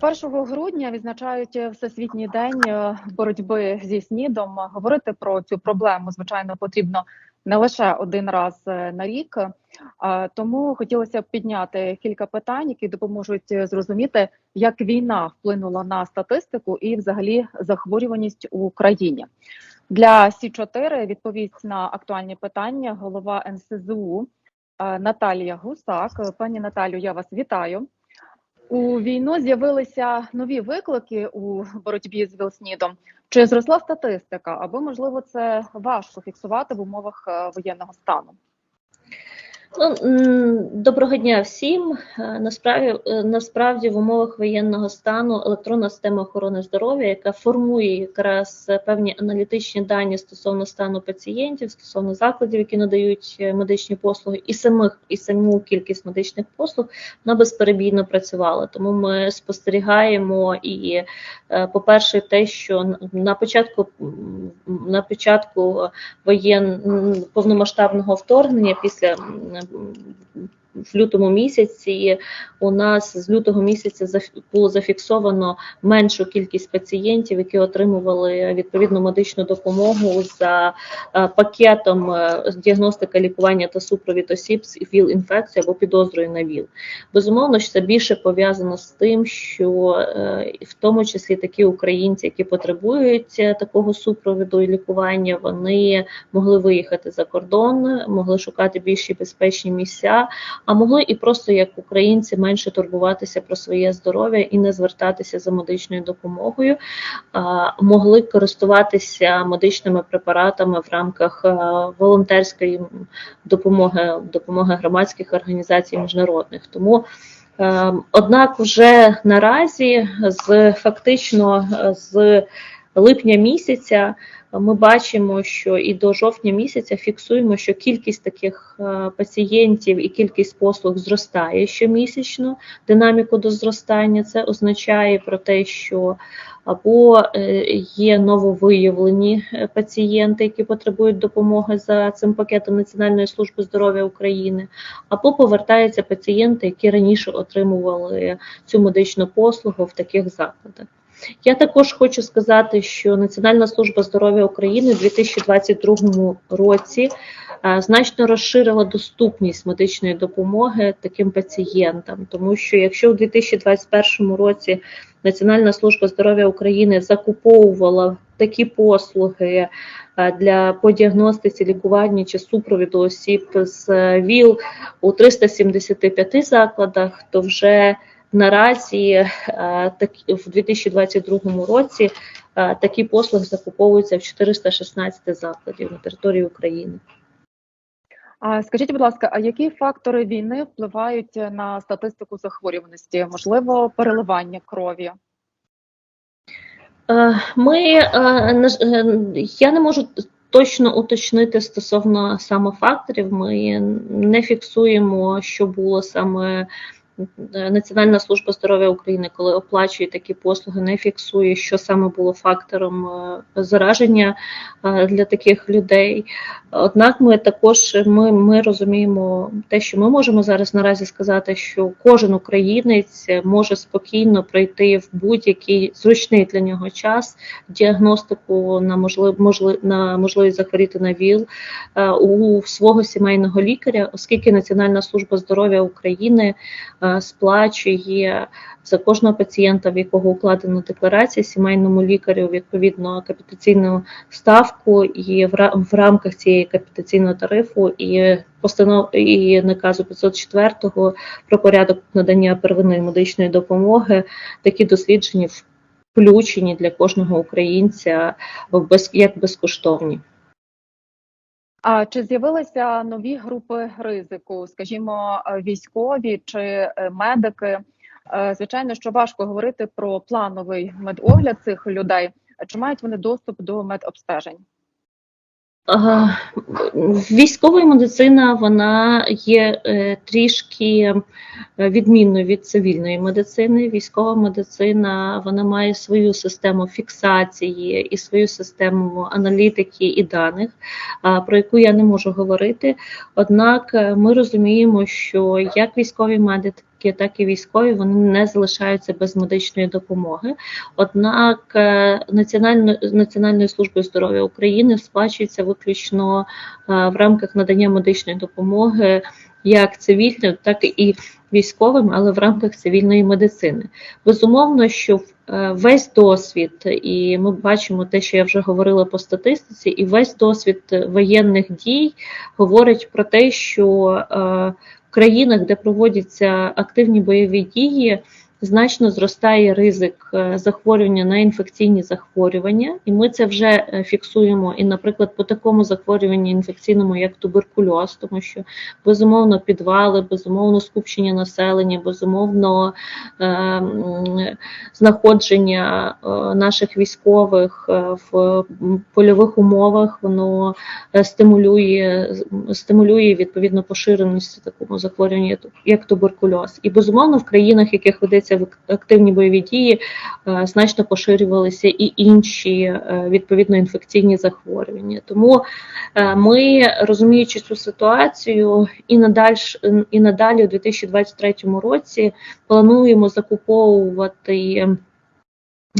1 грудня відзначають всесвітній день е, боротьби зі снідом. Говорити про цю проблему звичайно потрібно не лише один раз е, на рік. Тому хотілося б підняти кілька питань, які допоможуть е, зрозуміти, як війна вплинула на статистику і, взагалі, захворюваність у країні. Для Сі 4 відповість на актуальні питання голова НСЗУ е, Наталія Гусак. Пані Наталю, я вас вітаю. У війну з'явилися нові виклики у боротьбі з ВІЛ-СНІДом. Чи зросла статистика, або можливо це важко фіксувати в умовах е, воєнного стану? Ну, доброго дня всім. Е, Насправді, е, насправді, в умовах воєнного стану електронна система охорони здоров'я, яка формує якраз певні аналітичні дані стосовно стану пацієнтів, стосовно закладів, які надають е, медичні послуги, і самих і саму кількість медичних послуг, вона безперебійно працювала. Тому ми спостерігаємо і, по-перше, те, що на початку на початку воєн повномасштабного вторгнення після в лютому місяці у нас з лютого місяця було зафіксовано меншу кількість пацієнтів, які отримували відповідну медичну допомогу за е, пакетом е, діагностика, лікування та супровід осіб з ВІЛ-інфекцією або підозрою на ВІЛ. Безумовно, що це більше пов'язано з тим, що е, в тому числі такі українці, які потребують такого супровіду і лікування, вони могли виїхати за кордон, могли шукати більші безпечні місця, а могли і просто як українці менше турбуватися про своє здоров'я і не звертатися за медичною допомогою, могли користуватися медичними препаратами в рамках е, волонтерської допомоги, допомоги громадських організацій міжнародних. Тому е, Однак, вже наразі з фактично з липня місяця ми бачимо, що і до жовтня місяця фіксуємо, що кількість таких е, пацієнтів і кількість послуг зростає щомісячно. Динаміку до зростання це означає про те, що або е, є нововиявлені е, пацієнти, які потребують допомоги за цим пакетом Національної служби здоров'я України, або повертаються пацієнти, які раніше отримували цю медичну послугу в таких закладах. Я також хочу сказати, що Національна служба здоров'я України у 2022 році е, значно розширила доступність медичної допомоги таким пацієнтам, тому що якщо у 2021 році Національна служба здоров'я України закуповувала такі послуги е, для по діагностиці, лікуванні чи супровіду осіб з ВІЛ у 375 закладах, то вже Наразі е, так, в 2022 році е, такі послуги закуповуються в 416 закладів на території України. А скажіть, будь ласка, а які фактори війни впливають на статистику захворюваності? Можливо, переливання крові? Е, Ми я не можу точно уточнити стосовно саме факторів. Ми не фіксуємо, що було саме. Е, Національна служба здоров'я України, коли оплачує такі послуги, не фіксує, що саме було фактором е, зараження е, для таких людей. Однак, ми також ми, ми розуміємо те, що ми можемо зараз наразі сказати, що кожен українець може спокійно пройти в будь-який зручний для нього час діагностику на можлив, можлив, на можливість захворіти на ВІЛ у свого сімейного лікаря, оскільки Національна служба здоров'я України сплачує за кожного пацієнта, в якого укладена декларація, сімейному лікарю відповідно капітаційну ставку, і в, ра- в рамках цієї капітаційного тарифу і постанов і наказу 504 про порядок надання первинної медичної допомоги такі дослідження включені для кожного українця як безкоштовні. А чи з'явилися нові групи ризику, скажімо, військові чи е, медики? Е, Звичайно, що важко говорити про плановий медогляд цих людей. Чи мають вони доступ до медобстежень? Військова медицина вона є е, трішки е, відмінною від цивільної медицини. Військова медицина вона має свою систему фіксації і свою систему аналітики і даних, про яку я не можу говорити. Однак е, ми розуміємо, що як військові медики, цивільські, так і військові, вони не залишаються без медичної допомоги. Однак е, Національною Національною службою здоров'я України сплачується виключно е, в рамках надання медичної допомоги як цивільним, так і військовим, але в рамках цивільної медицини. Безумовно, що е, весь досвід, і ми бачимо те, що я вже говорила по статистиці, і весь досвід воєнних дій говорить про те, що країнах, де проводяться активні бойові дії, значно зростає ризик е, захворювання на інфекційні захворювання, і ми це вже е, фіксуємо. І, наприклад, по такому захворюванні інфекційному, як туберкульоз, тому що безумовно підвали, безумовно скупчення населення, безумовно е, знаходження е, наших військових в польових умовах, воно стимулює, стимулює відповідно поширеність такому захворюванню, як туберкульоз. І безумовно в країнах, яких ведеться в- активні бойові дії, е, значно поширювалися і інші е, відповідно інфекційні захворювання. Тому е, ми, розуміючи цю ситуацію, і надалі, і надалі у 2023 році плануємо закуповувати.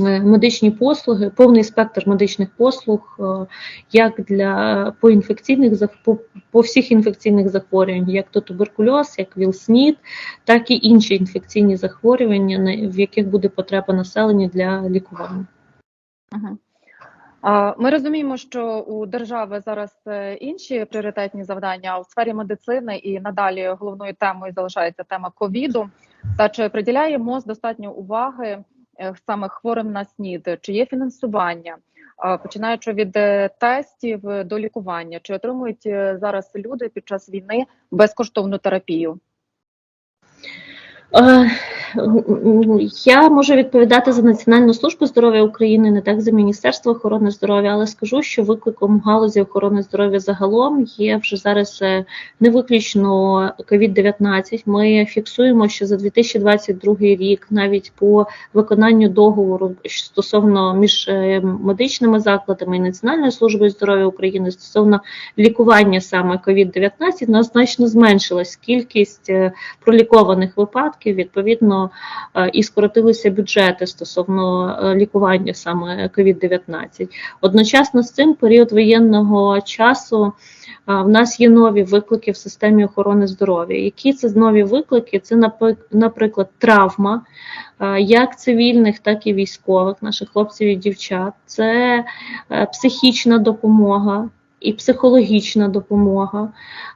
Е, Медичні послуги, повний спектр медичних послуг, е, як для по інфекційних по, всіх інфекційних захворювань, як то туберкульоз, як ВІЛ-СНІД, так і інші інфекційні захворювання, в яких буде потреба населення для лікування. Ми розуміємо, що у держави зараз е, інші пріоритетні завдання у сфері медицини і надалі головною темою залишається тема ковіду. Та чи приділяє МОЗ достатньо уваги саме хворим на СНІД? Чи є фінансування? Починаючи від е, тестів е, до лікування, чи отримують е, зараз люди під час війни безкоштовну терапію? Я можу відповідати за Національну службу здоров'я України, не так за Міністерство охорони здоров'я, але скажу, що викликом галузі охорони здоров'я загалом є вже зараз е, не виключно COVID-19. Ми фіксуємо, що за 2022 рік навіть по виконанню договору стосовно між е, медичними закладами і Національною службою здоров'я України стосовно лікування саме COVID-19, у нас значно зменшилась кількість е, пролікованих випадків, відповідно, е, і скоротилися бюджети стосовно е, лікування саме COVID-19. Одночасно з цим період воєнного часу е, в нас є нові виклики в системі охорони здоров'я. Які це нові виклики? Це, наприклад, травма як цивільних, так і військових, наших хлопців і дівчат. Це психічна допомога. І психологічна допомога,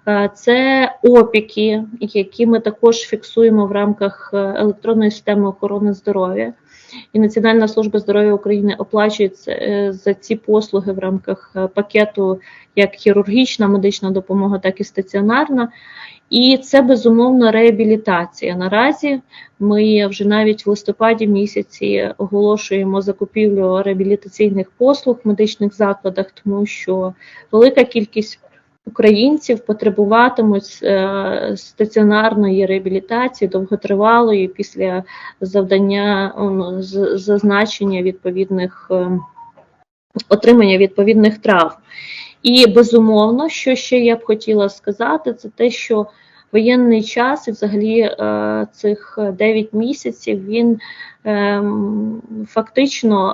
Е, це опіки, які ми також фіксуємо в рамках е, електронної системи охорони здоров'я. І Національна служба здоров'я України оплачує е, за ці послуги в рамках пакету як хірургічна медична допомога, так і стаціонарна. І це безумовно реабілітація. Наразі ми вже навіть в листопаді місяці оголошуємо закупівлю реабілітаційних послуг в медичних закладах, тому що велика кількість українців потребуватимуть е, стаціонарної реабілітації довготривалої після завдання ну, зазначення відповідних е, отримання відповідних травм. І безумовно, що ще я б хотіла сказати, це те, що воєнний час і взагалі е, цих 9 місяців він ем, фактично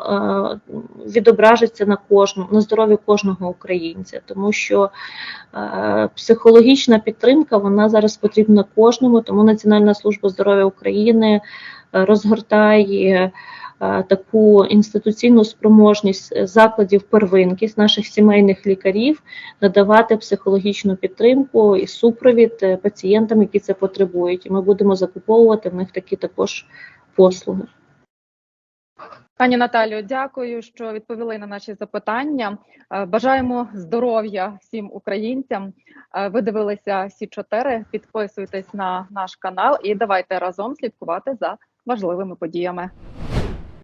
е, відображиться на кожному на здоров'ї кожного українця, тому що е, психологічна підтримка вона зараз потрібна кожному, тому Національна служба здоров'я України розгортає таку інституційну спроможність закладів первинки з наших сімейних лікарів надавати психологічну підтримку і супровід е, пацієнтам, які це потребують. І ми будемо закуповувати в них такі також послуги. Пані Наталію, дякую, що відповіли на наші запитання. Е, Бажаємо здоров'я всім українцям. Е, Ви дивилися всі чотири. Підписуйтесь на наш канал і давайте разом слідкувати за важливими подіями.